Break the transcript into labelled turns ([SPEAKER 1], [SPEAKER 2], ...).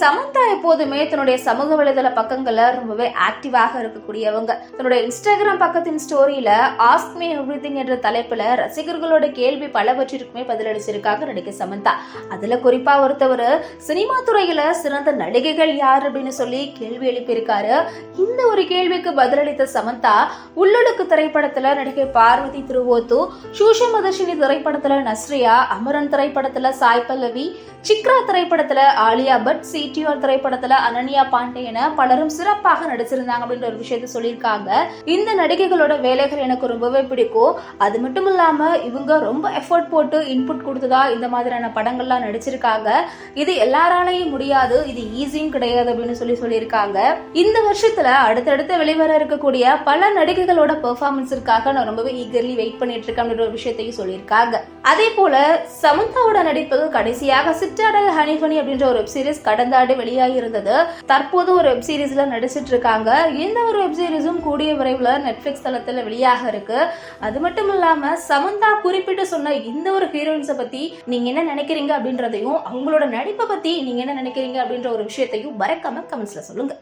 [SPEAKER 1] சமந்தா எப்போதுமே தன்னுடைய சமூக வலைதள பக்கங்கள்ல ரொம்பவே ஆக்டிவாக இருக்கக்கூடியவங்க. தன்னுடைய இன்ஸ்டாகிராம் பக்கத்தின் ஸ்டோரியில ஆஸ்க் மீ எவ்ரிதிங் என்ற தலைப்புல ரசிகர்களோட கேள்வி பலவற்றிற்குமே பதிலளிச்சிருக்காங்க நடிகை சமந்தா. அதுல குறிப்பா ஒருத்தவர் சினிமா துறையில சிறந்த நடிகைகள் யார்? அப்படின்னு சொல்லி கேள்வி எழுப்பியிருக்காரு. இந்த ஒரு கேள்விக்கு பதிலளித்த சமந்தா உள்ளொடுக்கு திரைப்படத்துல நடிகை பார்வதி திருவோத்து சூஷமதர்ஷினி திரைப்படத்துல நஸ்ரியா அமரன் திரைப்படத்துல சாய் பல்லவி சிக்ரா திரைப்படத்துல ஆலியா பட் சி சிடிஆர் திரைப்படத்துல அனன்யா பாண்டே என பலரும் சிறப்பாக நடிச்சிருந்தாங்க அப்படின்ற ஒரு விஷயத்த சொல்லியிருக்காங்க. இந்த நடிகைகளோட வேலைகள் எனக்கு ரொம்பவே பிடிக்கும். அது மட்டும் இல்லாம இவங்க ரொம்ப எஃபர்ட் போட்டு இன்புட் கொடுத்ததா இந்த மாதிரியான படங்கள்லாம் நடிச்சிருக்காங்க. இது எல்லாராலையும் முடியாது. இது ஈஸியும் கிடையாது அப்படின்னு சொல்லி சொல்லியிருக்காங்க. இந்த வருஷத்துல அடுத்தடுத்து வெளிவர இருக்கக்கூடிய பல நடிகைகளோட பெர்ஃபார்மன்ஸிற்காக நான் ரொம்பவே ஈகர்லி வெயிட் பண்ணிட்டு இருக்கேன் அப்படின்ற ஒரு விஷயத்தையும் சொல்லியிருக்காங்க. அதே போல சமந்தாவோட நடிப்பு கடைசியாக சிட்டாடல் ஹனிஃபனி அப்படின்ற ஒரு வெப் சீரிஸ் கடந்த ஆண்டு வெளியாகி இருந்தது தற்போது ஒரு வெப் சீரிஸ்ல நடிச்சிட்டு இருக்காங்க. இந்த ஒரு வெப் சீரிஸும் கூடிய விரைவில் நெட்ஃபிளிக்ஸ் தளத்தில் வெளியாக இருக்கு. அது மட்டும் இல்லாம சமந்தா குறிப்பிட்டு சொன்ன இந்த ஒரு ஹீரோயின்ஸை பத்தி நீங்க என்ன நினைக்கிறீங்க அப்படின்றதையும் அவங்களோட நடிப்பை பத்தி நீங்க என்ன நினைக்கிறீங்க அப்படின்ற ஒரு விஷயத்தையும் மறக்காம கமெண்ட்ஸ்ல சொல்லுங்க.